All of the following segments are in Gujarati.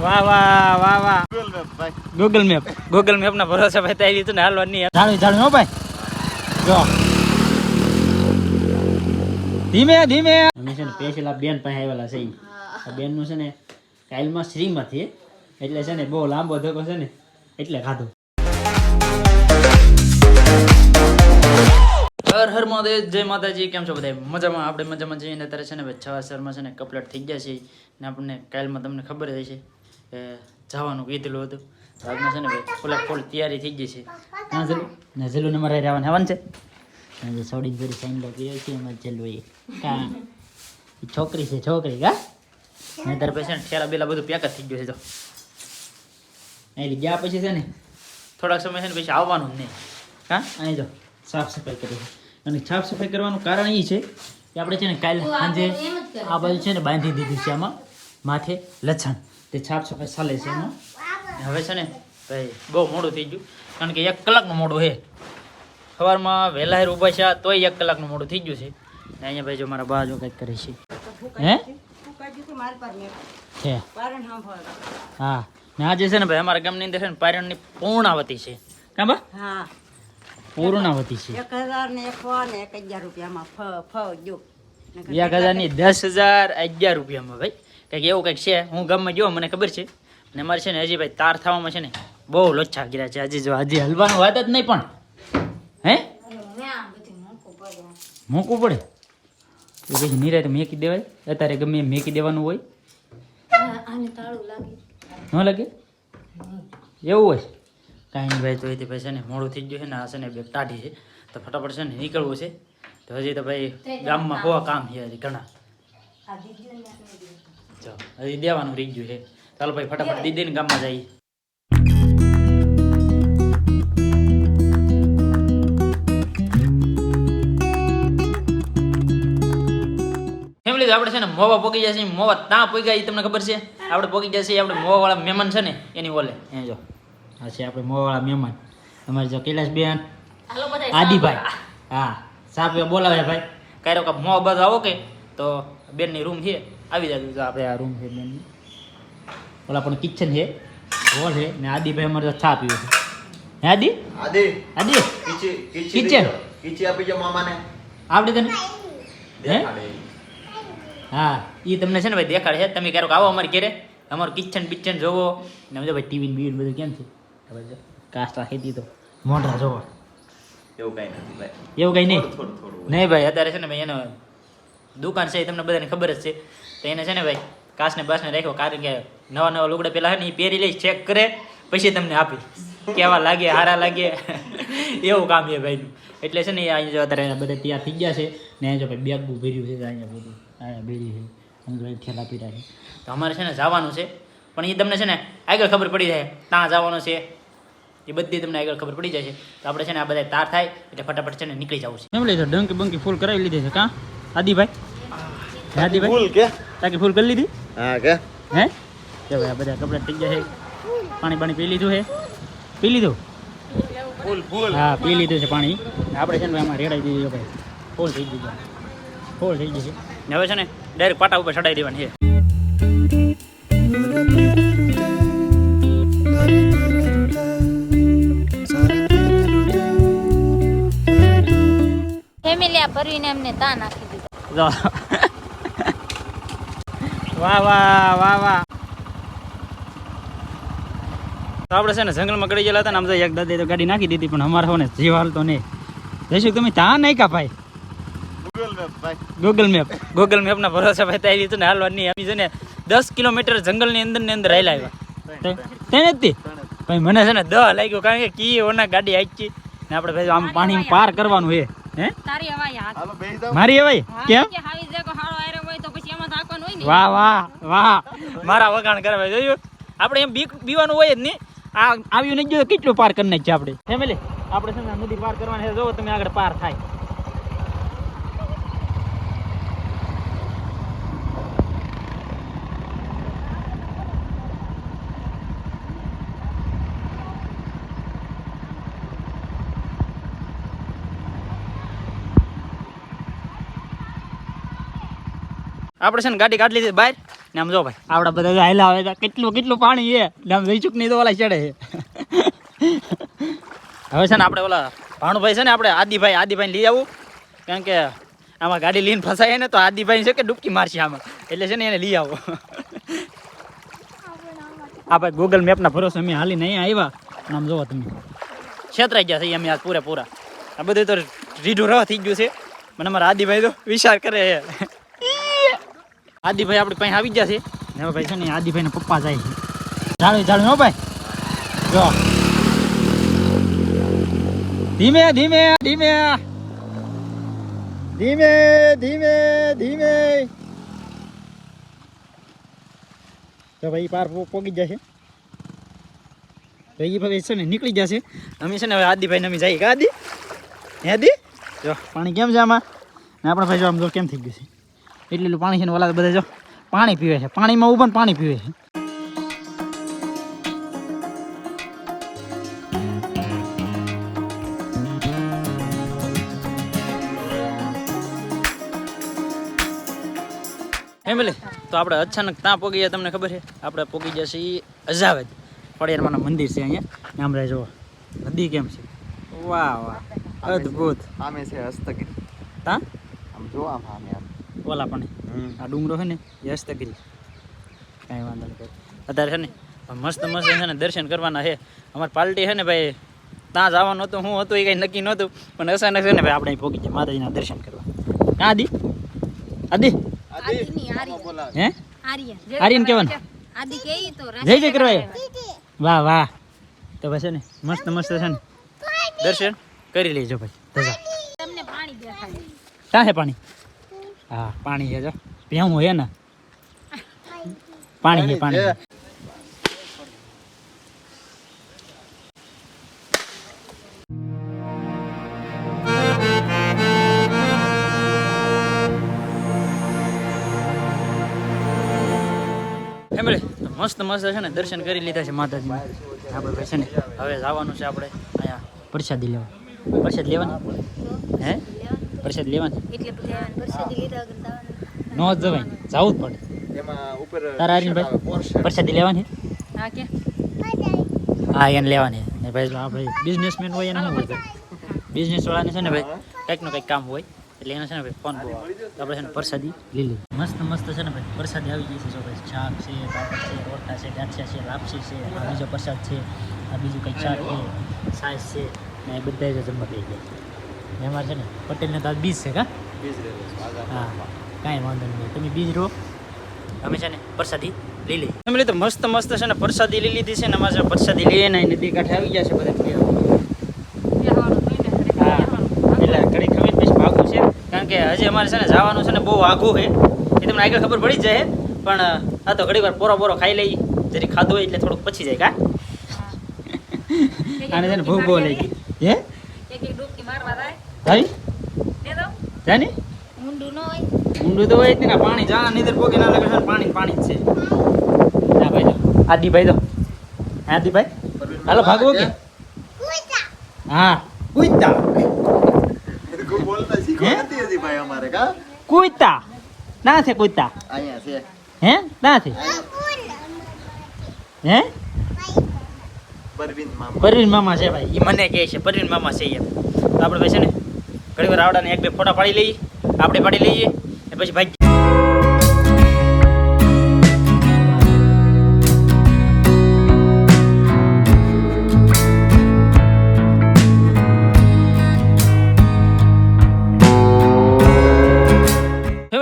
વાહ વાહ વાહ વાહ. ગૂગલ મેપ ભાઈ. ગૂગલ મેપ ગૂગલ મેપ ના ભરોસે ભાઈ તારી રીતે ને હાલવા નહીં જાણવી જાણું હો ભાઈ. જો. ધીમે ધીમે. અમે છે ને પેશેલા બેન પાસે આવેલા છે. આ બેનનું છે ને કાયલમાં શ્રીમાંથી એટલે છે ને બહુ લાંબો ધક્કો છે ને એટલે ખાધું. હર હર મહાદેવ જય માતાજી. કેમ છો બધા મજામાં? આપણે મજામાં જઈને અત્યારે છે ને ભાઈ છ વાસરમાં છે ને કપલેટ થઈ ગયા છે ને આપણને કાલમાં તમને ખબર જ કે જવાનું કીધેલું હતું. તો છે ને ભાઈ ફૂલા ફૂલ તૈયારી થઈ ગઈ છે. હા જલુ ને જલુને મારે રહેવાનું આવવાનું છે. અને જે સોડી જોડી સાઈન લો કર્યો છે એમાં જલુ એ. કા? છોકરી છે છોકરી કા? ને તાર પછી ને ઠેલા બેલા બધું પેક જ થઈ ગયું છે તો અહીં ગયા પછી છે ને? થોડાક સમય છે ને પછી આવવાનું જ નહીં. હા અહીં જો સાફ સફાઈ કરી છે. અને સાફ સફાઈ કરવાનું કારણ એ છે કે આપણે છે ને કાલે સાંજે આ બાજુ છે ને બાંધી દીધું છે આમાં માથે લસણ. તે છાપ સફાઈ ચાલે છે એમાં ને હવે છે ને ભાઈ બહુ મોડું થઈ ગયું. કારણ કે એક કલાકનું મોડું છે. સવારમાં વહેલા ઊભા છે તોય એક કલાકનું મોડું થઈ ગયું છે. ને અહીંયા ભાઈ જો મારા બા જો કંઈક કરે છે. હે? છે હા? ને આજે છે ને ભાઈ અમારા ગામની અંદર છે ને પારણની પૂર્ણાવતી છે. કાં બા? હા. પૂર્ણાવતી છે. એક હજાર ને એક ને એક હજાર રૂપિયામાં ફ ફ જો એક હજારની દસ હજાર અગિયાર રૂપિયામાં ભાઈ. કંઈક એવું કંઈક છે? હું ગામમાં ગયો, મને ખબર છે. ને અમારે છે ને હજી ભાઈ તાર થવામાં છે ને બહુ લોચ્છા ગીરા છે. હજી જો, હજી હલવાનું વાત જ નહીં પણ. હે? મૂકવું પડે. તો પછી નિરાતે મેકી દેવાય. અત્યારે ગમે એમ મેકી દેવાનું હોય. ન લાગે? એવું હોય. કાંઈ નહીં ભાઈ તો એ ભાઈ છે ને મોડું થઈ ગયું છે ને, આ છે ને બે ટાઢી છે. તો ફટાફટ છે ને નીકળવું છે. તો હજી તો ભાઈ ગામમાં હોવા કામ છે હજી ઘણા. જો હજી દેવાનું રહી ગયું છે. ચાલો ભાઈ ફટાફટ દીદી ને ગામમાં જઈએ. ફેમિલી આપણે છે ને મોવા પોગી જશે મોવા ત્યાં પોગ્યા એ તમને ખબર છે? આપણે પોગી જશે આપણે મોવાવાળા મહેમાન છે ને એની ઓલે. એ જો આ છે આપણે મોવાવાળા મહેમાન. અમારે જો કૈલાસબેન આદિભાઈ. હા સાપે બોલાવે ભાઈ. કાંઈ રોકા મોવા બધા આવો કે? તો બેનની રૂમ છે. આવી જાય તો આપણે આ રૂમ છે બેનની ઓલા પણ કિચન છે. હોલ છે. ને આદિભાઈ અમારે તો ચા પીવું છે. હે આદિ? આદિ? આદિ? કિચન કીચી કિચન. આપી જો મામાને. આવડે તને? હે? હા એ તમને છે ને ભાઈ દેખાડે છે. તમે ક્યારેક આવો અમારે ઘેરે. અમારું કિચન બિચન જોવો. ને સમજો ભાઈ ટીવી બીવી બધું કેમ છે? ખબર છે? કાસ્ટ રાખી તો. મોઢા જોવો. એવું કઈ નથી ભાઈ. એવું કઈ નહીં? થોડું થોડું થોડું. નહીં ભાઈ અત્યારે છે ને ભાઈ એનો દુકાન છે એ તમને બધાને ખબર જ છે. તો એને છે ને ભાઈ કાસને બાસને રાખ્યો કારણ કે નવા નવા લુગડા પેલા ને એ પહેરી લઈ ચેક કરે પછી તમને આપી કેવા લાગે હારા લાગે એવું કામ છે ભાઈનું. એટલે છે ને અહીંયા જો અત્યારે બધા તૈયાર થઈ ગયા છે ને જો ભાઈ બેગ ભર્યું છે અહીંયા બધું અહીંયા ભેરી છે અને જો થેલા પીડા છે. તો અમારે છે ને જવાનું છે પણ એ તમને છે ને આગળ ખબર પડી જાય ત્યાં જવાનું છે. એ બધી તમને આગળ ખબર પડી જાય છે. તો આપણે છે ને આ બધા તાર થાય એટલે ફટાફટ છે ને નીકળી જવું છે. એમ લીધો ડંકી બંકી ફૂલ કરાવી લીધી છે કાં? આદિભાઈ? આદિભાઈ? ફૂલ કે? તાકી ફૂલ કરી લીધી? હા કે? હે? કે ભાઈ આ બધા કપડાં થઈ ગયા છે. પાણી પાણી પી લીધું છે. પી લીધું? ફૂલ ફૂલ. હા પી લીધું છે પાણી. આપણે છે ને ભાઈ આમાં રેડાઈ દીધું ભાઈ. ફૂલ થઈ ગયું ફૂલ થઈ ગયું છે. હવે છે ને ડાયરેક્ટ પાટા ઉપર ચડાવી દેવાની છે. ફેમિલી આ ભરીને એમને તા નાખી દીધા. જો. વાહ વાહ વાહ વાહ. તો આપણે છે ને જંગલમાં ગળી ગયેલા હતા ને આમ એક દાદા તો ગાડી નાખી દીધી પણ અમારે હોને જીવ હાલતો નહીં. જઈશું તમે ત્યાં નહીં કા ભાઈ? ગૂગલ મેપ ગૂગલ મેપ ના ભરોસે ભાઈ આવી રીતે ને હાલવા નહીં. આવી છે ને દસ કિલોમીટર જંગલની અંદરની અંદર રહેલા આવ્યા. તેને જ તે. ભાઈ મને છે ને દહ લાગ્યો કારણ કે કી ઓના ગાડી આચી ને આપણે ભાઈ આમ પાણી પાર કરવાનું હે? તારી હવાઈ હાલો બેસી જાઓ. મારી એવાય કેમ કે હાવી જે કો હારો આયરો હોય તો પછી એમાં થાકવાનું હોય ને વાહ વાહ વાહ. મારા વગાણ કરવા જોયું? આપણે એમ બીક બીવાનું હોય જ નહીં. આ આવ્યું નહીં જોયું કેટલું પાર કરી નાખીએ આપણે? ફેમિલી આપણે છે ને નદી પાર કરવાની જો તમે આગળ પાર થાય. આપણે છે ને ગાડી કાઢી લીધી બહાર. ને આમ જો ભાઈ આપણા બધા જો હાલ્યા આવે કેટલું કેટલું પાણી છે? ને આમ જઈ નહીં તો ઓલા ચડે છે. હવે છે ને આપણે ઓલા ભાણુભાઈ છે ને આપણે આદિભાઈ આદિભાઈ લઈ આવું. કારણ કે આમાં ગાડી લઈને ફસાય ને તો આદિભાઈ છે કે ડૂબકી મારશે આમાં. એટલે છે ને એને લઈ આવો. આ ભાઈ ગૂગલ મેપના ભરોસે અમે હાલીને અહીંયા આવ્યા. આમ જોવો તમે. છેતરાઈ ગયા છે અમે આજ પૂરેપૂરા. આ બધું તો રીઢું રવા થઈ ગયું છે. મને અમારા આદિભાઈ તો વિચાર કરે છે. આદિભાઈ આપણે પાસે આવી ગયા છે? ને હવે ભાઈ છે ને આદિભાઈના પપ્પા જાય છે. જાળવી જાળવી હો ભાઈ. જો. ધીમે ધીમે ધીમે. ધીમે ધીમે ધીમે. તો ભાઈ પાર પોગી જશે તો એ ભાઈ છે ને નીકળી જશે અમે છે ને હવે આદિભાઈને અમે જઈએ. આદિ? હે આદિ? જો, પાણી કેમ છે આમાં? ને આપણે ભાઈ જો આમ જો કેમ થઈ ગયું છે. એટલું એટલું પાણી છે ને ઓલા બધા જો પાણી પીવે છે. પાણીમાં ઊભા ને પાણી પીવે છે. ફેમિલી તો આપણે અચાનક ત્યાં પોગી ગયા તમને ખબર છે? આપણે પોગી ગયા છીએ અજાવેદ ફળિયારમાંનું મંદિર છે અહીંયા. ને રહે જુઓ નદી કેમ છે? વાહ વાહ. અદ્ભુત. આમે છે હસ્તગીરી તા? આમ જો આમ આમે આમ ઓલા પણ. આ ડુંગરો છે ને એ હસ્તગીરી. કાંઈ વાંધો નહીં અત્યારે છે ને મસ્ત મસ્ત છે ને દર્શન કરવાના છે. અમારી પાર્ટી છે ને ભાઈ ત્યાં જવાનું હતું હું હતું એ કંઈ નક્કી નહોતું. પણ અચાનક છે ને ભાઈ આપણે પહોંચી જાય માતાજીના દર્શન કરવા. કાં આદિ? આદિ? હે? આર્યન કહેવાનું. જય જય કરવા વાહ વાહ. તો ભાઈ છે ને મસ્ત મસ્ત છે ને. દર્શન કરી લેજો ભાઈ. તમને પાણી દેખાડે ક્યાં છે પાણી? હા પાણી છે જો. હોય હે ને? પાણી છે પાણી. મસ્ત મસ્ત છે ને દર્શન કરી લીધા છે માતાજી આપણે ભાઈ છે ને હવે જવાનું છે આપણે અહીંયા. પ્રસાદી લેવા. પ્રસાદ લેવાની? હે? પ્રસાદ લેવાની. એટલે બધા લીધા વગર નો જ જવાય. જાવું જ પડે. એમાં ઉપર તારા ભાઈ પ્રસાદી લેવાની? હા કે. હા એને લેવાની. ને ભાઈ આ ભાઈ બિઝનેસમેન હોય એને શું હોય બિઝનેસ વાળાને છે ને ભાઈ કંઈકનું કંઈક કામ હોય. એટલે એને છે ને ભાઈ ફોન બહુ આવે. આપણે છે ને પ્રસાદી લઈ લઈએ. મસ્ત મસ્ત છે ને ભાઈ પ્રસાદી આવી ગઈ છે જો ભાઈ. શાક છે પાપડ છે રોટા છે ગાંઠિયા છે લાપસી છે બીજો પ્રસાદ છે આ બીજું કંઈક શાક છે સાસ છે ને એ બધા જ જમવા થઈ ગયા. અમારે છે ને પટેલને તો આજ બીજ છે કા? હા. કાંઈ વાંધો નહીં તમે બીજ રહો. અમે છે ને પ્રસાદી લઈ લઈએ. તમે તો મસ્ત મસ્ત છે ને પ્રસાદી લઈ લીધી છે ને અમારે પ્રસાદી લઈએ ને નદી કાંઠે આવી ગયા છે બધા એટલે ઘડી ખમીને પછી ભાગવું છે. કારણ કે હજી અમારે છે ને જવાનું છે ને બહુ આઘું છે. એ તમને આગળ ખબર પડી જ જાય પણ આ તો ઘડી વાર પોરો પોરો ખાઈ લઈ જરી ખાધું હોય એટલે થોડુંક પછી જાય કા? આને છે ને ભૂખ બહુ લઈ ગઈ હે એક એક ડૂબકી મારવા જાય ભાઈ દે દો. જાય ને? ઊંડું ન હોય. ઊંડું તો હોય જ ને પાણી જા નીદર પોગે ના લાગે છે પાણી પાણી જ છે. હા. ભાઈ જો. આદિભાઈ તો આદિભાઈ હાલો ભાગવો કે? હા. કુઈતા કોઈ બોલતા શીખો? નથી હજી ભાઈ અમારે કા? કુઈતા ના છે કુઈતા અહીંયા છે. હે? ના છે. હે પરવીન મામા. પરવીન મામા છે ભાઈ. એ મને કહે છે પરવીન મામા છે એમ. તો આપણે ભાઈ છે ને ઘણી વાર આવડાને એક બે ફોટા પાડી લઈએ, આપણે પાડી લઈએ, ને પછી ભાઈ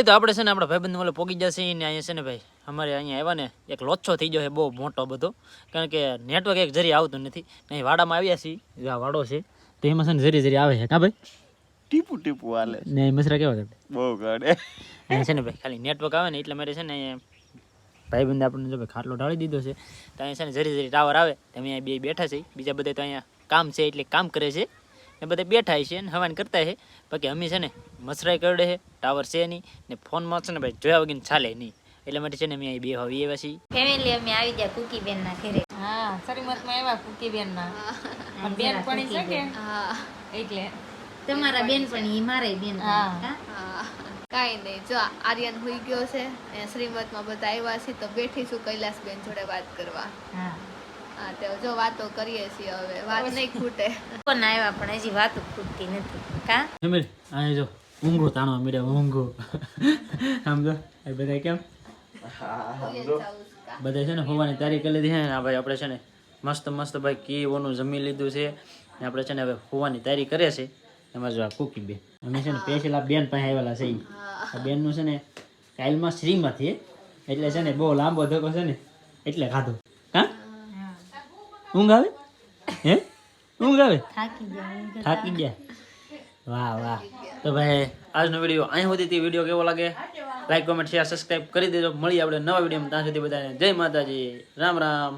તો આપણે છે ને, આપણા ભાઈબંધ મળે પોગી જશે ને અહીંયા છે ને ભાઈ, અમારે અહીંયા આવ્યા ને, એક લોચો થઈ ગયો છે, બહુ મોટો બધો, કારણ કે નેટવર્ક એક જરી આવતું નથી અહીં વાડામાં આવ્યા છીએ, આ વાડો છે, તો એમાં છે ને જરી જરી આવે છે, કા ભાઈ? ટીપુ ટીપુ હાલે ને મિશ્રા કેવો છે બહુ ગડે છે ને ભાઈ ખાલી નેટવર્ક આવે ને એટલે મારે છે ને ભાઈ ભાઈબંધે આપણને જો ભાઈ ખાટલો ઢાળી દીધો છે. તો અહીંયા છે ને જરી જરી ટાવર આવે. તો અમે અહીંયા બે બેઠા છે બીજા બધા તો અહીંયા કામ છે એટલે કામ કરે છે. ને બધા બેઠા છે ને હવાન કરતા છે બાકી અમે છે ને મસરાઈ કરડે છે ટાવર છે નહીં. ને ફોનમાં છે ને ભાઈ જોયા વગર ચાલે નહીં. એટલે માટે છે ને અમે અહીં બે હવે એવા છીએ. ફેમિલી અમે આવી ગયા કુકી બેન ના ઘરે. હા સરીમતમાં આવ્યા કુકી બેન ના બેન પણ શકે? કે એટલે. તમારા બેન પણ ઈ મારે બેન હા. કાંઈ નહીં. જો આર્યન હોઈ ગયો છે એ શ્રીમતમાં બધા આવ્યા છે તો બેઠીશું કૈલાસબેન જોડે વાત કરવા. હા. હા તો જો વાતો કરીએ છીએ હવે. વાત નહીં ખૂટે. કોણ આવ્યા પણ હજી વાતો ખૂટતી નથી. કા? ફેમિલી આ જો ઊંઘો તાણવા મળ્યા ઊંઘો. આમ જો એ બધા કેમ? બધા છે ને હોવાની તારીખ કરી લીધી છે ને ભાઈ આપણે છે ને મસ્ત મસ્ત ભાઈ કીઓનું જમી લીધું છે. ને આપણે છે ને હવે હોવાની તૈયારી કરે છે એમાં જો આ કુકી બેન અમે છે ને પેસેલા બેન પાસે આવેલા છે આ બેનનું છે ને કાયલમાં શ્રીમાંથી એટલે છે ને બહુ લાંબો ધક્કો છે ને એટલે ખાધો. હા? ઊંઘ આવે? હે? ઊંઘ આવે? થાકી ગયા વાહ વાહ. તો ભાઈ આજનો વીડિયો અહીં સુધી વીડિયો કેવો લાગે? લાઈક કોમેન્ટ શેર સબસ્ક્રાઇબ કરી દેજો. મળીએ આપણે નવા વિડીયોમાં ત્યાં સુધી બધાને જય માતાજી. રામ રામ.